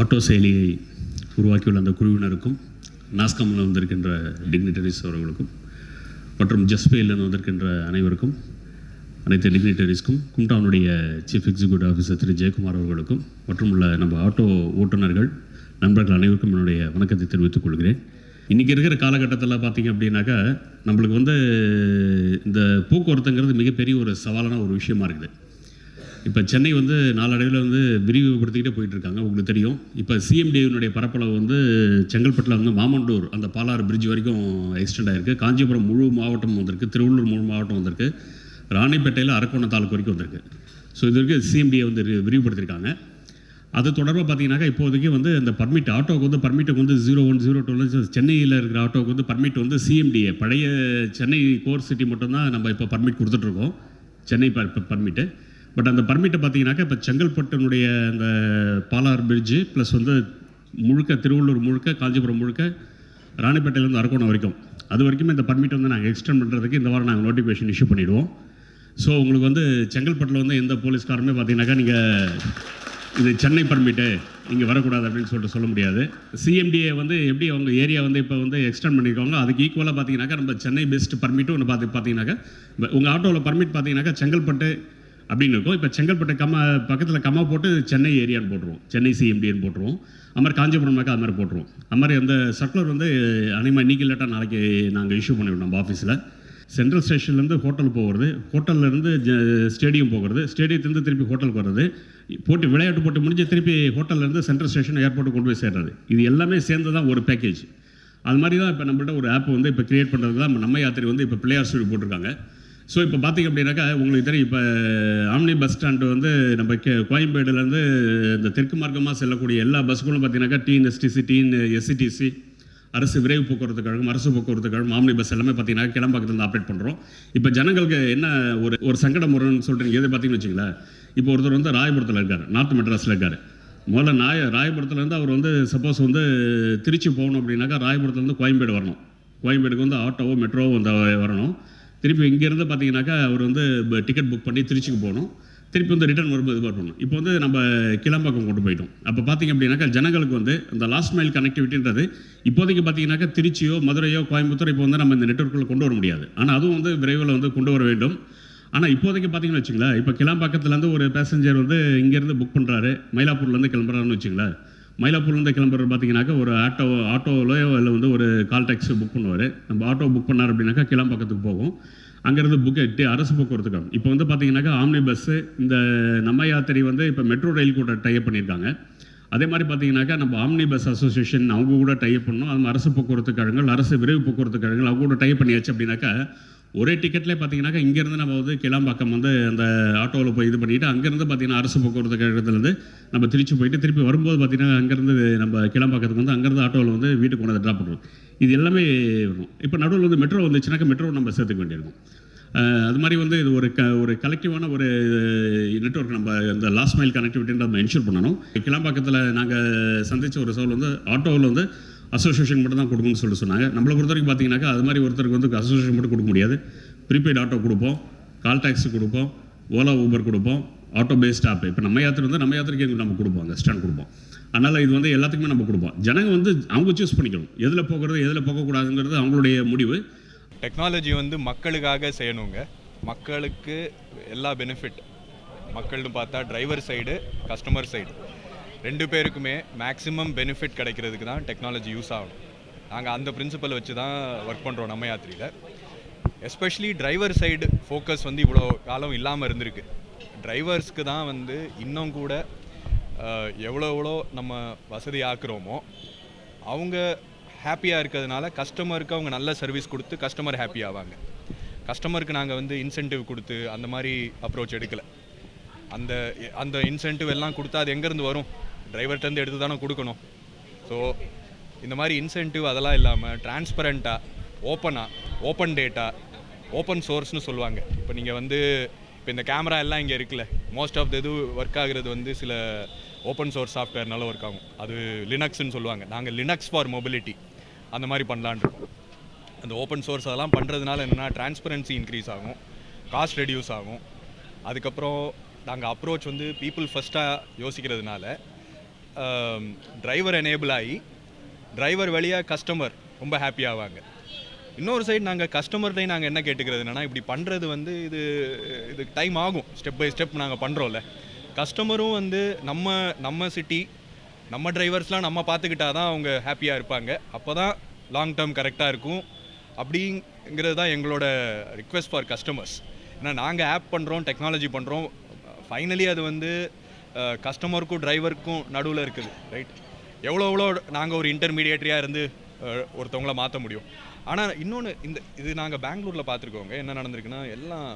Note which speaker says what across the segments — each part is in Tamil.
Speaker 1: ஆட்டோ செயலியை உருவாக்கியுள்ள அந்த குழுவினருக்கும் நாஸ்காமில் வந்திருக்கின்ற டிக்னிட்டரிஸ் அவர்களுக்கும் மற்றும் ஜஸ்பேயிலிருந்து வந்திருக்கின்ற அனைவருக்கும் அனைத்து டிக்னிட்டரிஸ்க்கும் கும்டானுடைய chief executive officer Thiru Jayakumar அவர்களுக்கும் மற்றும் உள்ள நம்ம ஆட்டோ ஓட்டுநர்கள் நண்பர்கள் அனைவருக்கும் என்னுடைய வணக்கத்தை தெரிவித்துக் கொள்கிறேன். இன்றைக்கி இருக்கிற காலகட்டத்தில் பார்த்திங்க அப்படின்னாக்கா நம்மளுக்கு வந்து இந்த போக்குவரத்துங்கிறது மிகப்பெரிய ஒரு சவாலான ஒரு விஷயமா இருக்குது. இப்போ சென்னை வந்து நாளடைவில் வந்து விரிவுபடுத்திக்கிட்டே போயிட்டுருக்காங்க உங்களுக்கு தெரியும். இப்போ சிஎம்டினுடைய பரப்பளவு வந்து செங்கல்பட்டில் வந்து மாமண்டூர் அந்த பாலாறு பிரிட்ஜ் வரைக்கும் எக்ஸ்டெண்ட் ஆகிருக்கு காஞ்சிபுரம் முழு மாவட்டம் வந்திருக்கு திருவள்ளூர் முழு மாவட்டம் வந்திருக்கு. ராணிப்பேட்டையில் அரக்கோணம் தாலுக்கு வரைக்கும் வந்திருக்கு. ஸோ இது வரைக்கும் சிஎம்டியை வந்து விரிவுபடுத்தியிருக்காங்க அது தொடர்பாக பார்த்தீங்கன்னாக்கா இப்போதைக்கு வந்து அந்த பர்மிட் ஆட்டோவுக்கு வந்து பர்மிட்டுக்கு வந்து ஜீரோ ஒன் ஜீரோ டூ சென்னையில் இருக்கிற ஆட்டோவுக்கு வந்து பர்மிட் வந்து சிஎம்டிஏ பழைய சென்னை கோர் சிட்டி மட்டும்தான் நம்ம இப்போ பர்மிட் கொடுத்துட்ருக்கோம் சென்னை பர்மிட்டு பட் அந்த பர்மிட்டை பார்த்தீங்கன்னாக்கா இப்போ செங்கல்பட்டினுடைய அந்த பாலார் பிரிட்ஜு ப்ளஸ் வந்து முழுக்க திருவள்ளூர் முழுக்க காஞ்சிபுரம் முழுக்க ராணிப்பேட்டையிலேருந்து அரக்கோணம் வரைக்கும். அது வரைக்குமே இந்த பர்மிட் வந்து நாங்கள் எக்ஸ்டெண்ட் பண்ணுறதுக்கு இந்த வாரம் நாங்கள் நோட்டிஃபிகேஷன் இஷ்யூ பண்ணிடுவோம். ஸோ உங்களுக்கு வந்து செங்கல்பட்டில் வந்து எந்த போலீஸ்காரமே பார்த்தீங்கன்னாக்கா நீங்கள் இது சென்னை பர்மிட்டு இங்கே வரக்கூடாது அப்படின்னு சொல்லிட்டு சொல்ல முடியாது. சிஎம்டிஏ வந்து எப்படி அவங்க ஏரியா வந்து இப்போ வந்து எக்ஸ்டெண்ட் பண்ணியிருக்காங்க அதுக்கு ஈக்குவலாக பார்த்தீங்கன்னாக்கா நம்ம சென்னை பெஸ்ட் பர்மிட்டும் ஒன்று பார்த்து பார்த்தீங்கன்னாக்கா உங்கள் ஆட்டோவில் பர்மிட் பார்த்தீங்கன்னாக்கா செங்கல்பட்டு அப்படின்னு இருக்கும் இப்போ செங்கல்பட்டு கம்மா பக்கத்தில் கம்மா போட்டு சென்னை ஏரியான்னு போட்டுருவோம். சென்னை சிஎம்டின்னு போட்டுருவோம். அது மாதிரி காஞ்சிபுரம்னாக்கா அது மாதிரி போட்டுருவோம். அது மாதிரி அந்த சர்க்குலர் வந்து அனிமா இன்னைக்கு இல்லாட்டா நாளைக்கு நாங்கள் இஷ்யூ பண்ணிவிடுவோம் நம்ம ஆஃபீஸில் சென்ட்ரல் ஸ்டேஷன்லேருந்து ஹோட்டல் போகிறது. ஹோட்டல்லேருந்து ஸ்டேடியம் போகிறது. ஸ்டேடியத்துலேருந்து திருப்பி ஹோட்டலுக்கு வர்றது. போட்டு விளையாட்டு போட்டு முடிஞ்சு திருப்பி ஹோட்டல்லேருந்து சென்ட்ரல் ஸ்டேஷன் ஏர்போர்ட்டு கொண்டு போய் சேர்றது. இது எல்லாமே சேர்ந்து தான் ஒரு பேக்கேஜ் அது மாதிரி தான் இப்போ நம்மள்ட்ட ஒரு ஆப் வந்து இப்போ கிரியேட் பண்ணுறது தான் நம்ம யாத்திரை வந்து இப்போ பிள்ளையார் ஸ்டூடியோ போட்டிருக்காங்க. ஸோ இப்போ பார்த்தீங்க அப்படின்னாக்கா உங்களுக்கு தெரியும் இப்போ ஆம்னி பஸ் ஸ்டாண்டு வந்து நம்ம கே- கோயம்பேடுலேருந்து இந்த தெற்கு மார்க்கமாக செல்லக்கூடிய எல்லா பஸ்ஸுகளும் பார்த்தீங்கன்னாக்கா டிஎன்எஸ்டிசி டிஎன் எஸ்சிடிசி அரசு விரைவு போக்குவரத்து கழகம் அரசு போக்குவரத்து கழகம் ஆம்னி பஸ் எல்லாமே பார்த்தீங்கன்னா கிளம்பாக்கத்துலேருந்து ஆப்ரேட் பண்ணுறோம் இப்போ ஜனங்களுக்கு என்ன ஒரு ஒரு சங்கடம் வரும்னு சொல்கிறீங்க எது பார்த்தீங்கன்னு வச்சுங்களேன் இப்போ ஒருத்தர் வந்து ராயபுரத்தில் இருக்கார் நார்த் மெட்ராஸில் இருக்கார். முதல்ல நாய ராயபுரத்துலேருந்து அவர் வந்து சப்போஸ் வந்து திருச்சி போகணும் அப்படின்னாக்கா ராயபுரத்துலேருந்து கோயம்பேடு வரணும். கோயம்பேடுக்கு வந்து ஆட்டோவோ மெட்ரோவோ வந்து வரணும். திருப்பி இங்கேருந்து பார்த்தீங்கன்னாக்கா அவர் வந்து டிக்கெட் புக் பண்ணி திருச்சிக்கு போகணும். திருப்பி வந்து ரிட்டர்ன் வரும்போது இது பண்ணணும். இப்போ வந்து நம்ம கிளம்பாக்கம் கொண்டு போயிட்டோம். அப்போ பார்த்தீங்க அப்படின்னாக்கா ஜனங்களுக்கு வந்து இந்த லாஸ்ட் மைல் கனெக்டிவிட்டின்றது இப்போதைக்கு பார்த்தீங்கன்னாக்கா திருச்சியோ மதுரையோ கோயம்புத்தூர் இப்போ வந்து நம்ம இந்த நெட்ஒர்க்குள்ளே கொண்டு வர முடியாது. ஆனால் அதுவும் வந்து விரைவில் வந்து கொண்டு வர வேண்டும். ஆனால் இப்போதைக்கு பார்த்தீங்கன்னு வச்சுங்களேன் இப்போ கிளம்பாக்கத்துலேருந்து ஒரு பேசஞ்சர் வந்து இங்கேருந்து புக் பண்ணுறாரு மயிலாப்பூர்லேருந்து கிளம்புறாருன்னு வச்சுங்களேன். மயிலாப்பூர்லேருந்து கிளம்புறது பார்த்தீங்கன்னாக்கா ஒரு ஆட்டோ ஆட்டோவிலையோ இல்லை வந்து ஒரு கால் டாக்ஸி புக் பண்ணுவார். நம்ம ஆட்டோ புக் பண்ணார் அப்படின்னாக்கா கிளம்பாக்கத்துக்கு போவோம் அங்கேருந்து புக் அரசு போக்குவரத்துக்காகும் இப்போ வந்து பார்த்தீங்கன்னாக்கா ஆம்னி பஸ்ஸு இந்த நம்ம யாத்திரை வந்து இப்போ மெட்ரோ ரயில் கூட டைப் பண்ணியிருக்காங்க. அதே மாதிரி பார்த்தீங்கன்னாக்கா நம்ம ஆம்னி பஸ் அசோசியேஷன் அவங்க கூட டைப் பண்ணோம். அது மாதிரி அரசு போக்குவரத்து கழகங்கள் அரசு விரைவு போக்குவரத்து கழகங்கள் அவங்க கூட டைப் பண்ணியாச்சு அப்படின்னாக்கா ஒரே டிக்கெட்லேயே பார்த்தீங்கன்னாக்கா இங்கேருந்து நம்ம வந்து கிளாம்பாக்கம் வந்து அந்த ஆட்டோவில் போய் இது பண்ணிவிட்டு அங்கேருந்து பார்த்தீங்கன்னா அரசு போக்குவரத்து கழகத்துலேருந்து நம்ம திருச்சி போயிட்டு திருப்பி வரும்போது பார்த்தீங்கன்னா அங்கேருந்து நம்ம கிளாம்பாக்கத்துக்கு வந்து அங்கேருந்து ஆட்டோவில் வந்து வீட்டுக்கு கொண்டு வந்து ட்ராப் பண்ணுறோம் இது எல்லாமே வரும் இப்போ நடுவில் வந்து மெட்ரோ வந்துச்சுனாக்கா மெட்ரோ நம்ம சேர்த்துக்க வேண்டியிருக்கும். அது மாதிரி வந்து இது ஒரு க ஒரு கலெக்டிவான ஒரு நெட்வொர்க் நம்ம இந்த லாஸ்ட் மைல் கனெக்டிவிட்டி நம்ம என்ஷூர் பண்ணணும். கிளம்பாக்கத்தில் நாங்கள் சந்தித்த ஒரு சோல் வந்து ஆட்டோவில் வந்து அசோசியேஷன் மட்டும் தான் கொடுக்கணும்னு சொல்லி சொன்னாங்க. நம்மளை பொறுத்த வரைக்கும் பார்த்தீங்கன்னாக்கா அது மாதிரி ஒருத்தருக்கு வந்து அசோசியேஷன் மட்டும் கொடுக்க முடியாது. ப்ரீபெய்ட் ஆட்டோ கொடுப்போம் கால் டாக்ஸி கொடுப்போம் ஓலா ஊபர் கொடுப்போம் ஆட்டோ பேஸ்ட் ஆப் இப்போ நம்ம யாத்திரை வந்து நம்ம யாத்திரைக்கு எங்களுக்கு நம்ம கொடுப்போம் அங்கே ஸ்டாண்ட் கொடுப்போம். அதனால் இது வந்து எல்லாத்துக்குமே நம்ம கொடுப்போம். ஜனங்க வந்து அவங்க சூஸ் பண்ணிக்கணும். எதில் போகிறது எதில் போகக்கூடாதுங்கிறது அவங்களுடைய முடிவு.
Speaker 2: டெக்னாலஜி வந்து மக்களுக்காக செய்யணுங்க. மக்களுக்கு எல்லா பெனிஃபிட் மக்கள்னு பார்த்தா டிரைவர் சைடு கஸ்டமர் சைடு ரெண்டு பேருக்குமே மேக்ஸிமம் பெனிஃபிட் கிடைக்கிறதுக்கு தான் டெக்னாலஜி யூஸ் ஆகணும். நாங்கள் அந்த பிரின்சிபல் வச்சு தான் ஒர்க் பண்ணுறோம் நம்ம யாத்திரியில். எஸ்பெஷலி டிரைவர் சைடு ஃபோக்கஸ் வந்து இவ்வளோ காலம் இல்லாமல் இருந்திருக்கு. டிரைவர்ஸ்க்கு தான் வந்து இன்னும் கூட எவ்வளோ எவ்வளோ நம்ம வசதி ஆக்குறோமோ அவங்க ஹாப்பியாக இருக்கிறதுனால கஸ்டமருக்கு அவங்க நல்ல சர்வீஸ் கொடுத்து கஸ்டமர் ஹாப்பி ஆவாங்க. கஸ்டமருக்கு நாங்கள் வந்து இன்சென்டிவ் கொடுத்து அந்த மாதிரி அப்ரோச் எடுக்கலை. அந்த அந்த இன்சென்டிவ் எல்லாம் கொடுத்தா அது எங்கேருந்து வரும்? டிரைவர்கிட்டருந்து எடுத்து தானே கொடுக்கணும். ஸோ இந்த மாதிரி இன்சென்டிவ் அதெல்லாம் இல்லாமல் டிரான்ஸ்பரண்ட்டாக ஓப்பனாக ஓப்பன் டேட்டா ஓப்பன் சோர்ஸ்னு சொல்லுவாங்க. இப்போ நீங்கள் வந்து இப்போ இந்த கேமரா எல்லாம் இங்கே இருக்குல்ல மோஸ்ட் ஆஃப் த இது ஒர்க் ஆகுறது வந்து சில ஓப்பன் சோர்ஸ் சாஃப்ட்வேர்னால ஒர்க் ஆகும். அது லினக்ஸ்னு சொல்லுவாங்க. நாங்கள் லினக்ஸ் ஃபார் மொபிலிட்டி அந்த மாதிரி பண்ணலான் இருக்கோம். அந்த ஓப்பன் சோர்ஸ் அதெல்லாம் பண்ணுறதுனால என்னென்னா டிரான்ஸ்பரன்சி இன்க்ரீஸ் ஆகும் காஸ்ட் ரெடியூஸ் ஆகும். அதுக்கப்புறம் நாங்கள் அப்ரோச் வந்து பீப்புள் ஃபஸ்ட்டாக யோசிக்கிறதுனால Um, டிரைவர் எனேபிள் ஆகி டிரைவர் வழியாக கஸ்டமர் ரொம்ப ஹாப்பி ஆவாங்க. இன்னொரு சைடு நாங்கள் கஸ்டமர்டையும் நாங்கள் என்ன கேட்டுக்கிறது என்னென்னா இப்படி பண்ணுறது வந்து இது இது டைம் ஆகும். ஸ்டெப் பை ஸ்டெப் நாங்கள் பண்ணுறோம்ல கஸ்டமரும் வந்து நம்ம நம்ம சிட்டி நம்ம டிரைவர்ஸ்லாம் நம்ம பார்த்துக்கிட்டா தான் அவங்க ஹாப்பியாக இருப்பாங்க. அப்போ தான் லாங் டேர்ம் கரெக்டாக இருக்கும். அப்படிங்கிறது தான் எங்களோட ரிக்வெஸ்ட் ஃபார் கஸ்டமர்ஸ் ஏன்னா நாங்கள் ஆப் பண்ணுறோம் டெக்னாலஜி பண்ணுறோம் ஃபைனலி அது வந்து கஸ்டமருக்கும் டிரைவருக்கும் நடுவில் இருக்குது ரைட் எவ்வளோ எவ்வளோ நாங்கள் ஒரு இன்டர்மீடியேட்டரியாக இருந்து ஒருத்தவங்கள மாற்ற முடியும். ஆனால் இன்னொன்று இந்த இது நாங்கள் பெங்களூரில் பார்த்துருக்கோங்க என்ன நடந்திருக்குன்னா எல்லாம்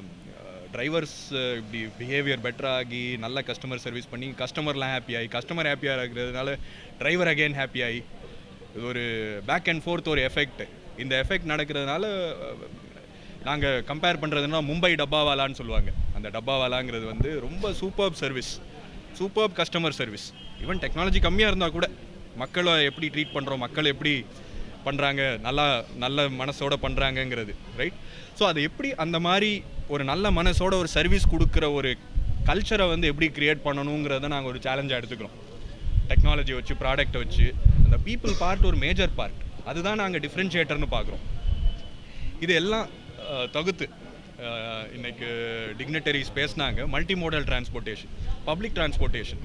Speaker 2: டிரைவர்ஸ் இப்படி பிஹேவியர் பெட்டராகி நல்ல கஸ்டமர் சர்வீஸ் பண்ணி கஸ்டமர்லாம் ஹாப்பி ஆகி கஸ்டமர் ஹாப்பியாக இருக்கிறதுனால டிரைவர் அகைன் ஹாப்பி ஆகி இது ஒரு பேக் அண்ட் ஃபோர்த் ஒரு எஃபெக்ட் இந்த எஃபெக்ட் நடக்கிறதுனால நாங்கள் கம்பேர் பண்ணுறதுனா மும்பை டப்பாவாலான்னு சொல்லுவாங்க. அந்த டப்பாவாலாங்கிறது வந்து ரொம்ப super service super customer service even technology கம்மியாக இருந்தால் கூட மக்களை எப்படி ட்ரீட் பண்ணுறோம் மக்கள் எப்படி பண்ணுறாங்க நல்லா நல்ல மனசோட பண்ணுறாங்கங்கிறது ரைட் ஸோ அது எப்படி அந்த மாதிரி ஒரு நல்ல மனசோட ஒரு சர்வீஸ் கொடுக்குற ஒரு கல்ச்சரை வந்து எப்படி க்ரியேட் பண்ணணுங்கிறத நாங்கள் ஒரு சேலஞ்சாக எடுத்துக்கிறோம். டெக்னாலஜி வச்சு ப்ராடக்ட்டை வச்சு அந்த பீப்புள் பார்ட் ஒரு மேஜர் பார்ட் அதுதான் நாங்கள் டிஃப்ரென்ஷியேட்டர்னு பார்க்குறோம். இது எல்லாம் தகுத்து தொகுத்து. இன்னைக்கு டிக்னட்டரிஸ் பேசினாங்க. Multi modal transportation public transportation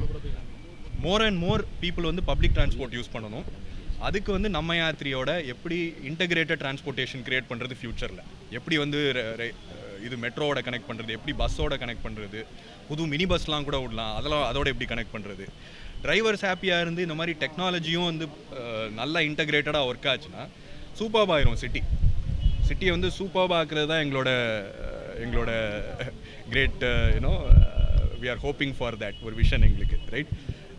Speaker 2: more and more people வந்து பப்ளிக் டிரான்ஸ்போர்ட் யூஸ் பண்ணணும். அதுக்கு வந்து நம்ம யாத்திரியோட எப்படி இன்டகிரேட்டட் டிரான்ஸ்போர்ட்டேஷன் கிரியேட் பண்ணுறது ஃப்யூச்சரில் எப்படி வந்து இது மெட்ரோவோட கனெக்ட் பண்ணுறது எப்படி பஸ்ஸோட கனெக்ட் பண்ணுறது புது மினி பஸ்லாம் கூட விடலாம் அதெல்லாம் அதோட எப்படி கனெக்ட் பண்ணுறது டிரைவர்ஸ் ஹாப்பியாக இருந்து இந்த மாதிரி டெக்னாலஜியும் வந்து நல்லா இன்டகிரேட்டடாக ஒர்க் ஆச்சுன்னா சூப்பர்ப் ஆயிரும் சிட்டி சிட்டியை வந்து சூப்பராக ஆக்குறது தான் எங்களோட எங்களோட great you know we are hoping for that ஒரு விஷன் எங்களுக்கு ரைட்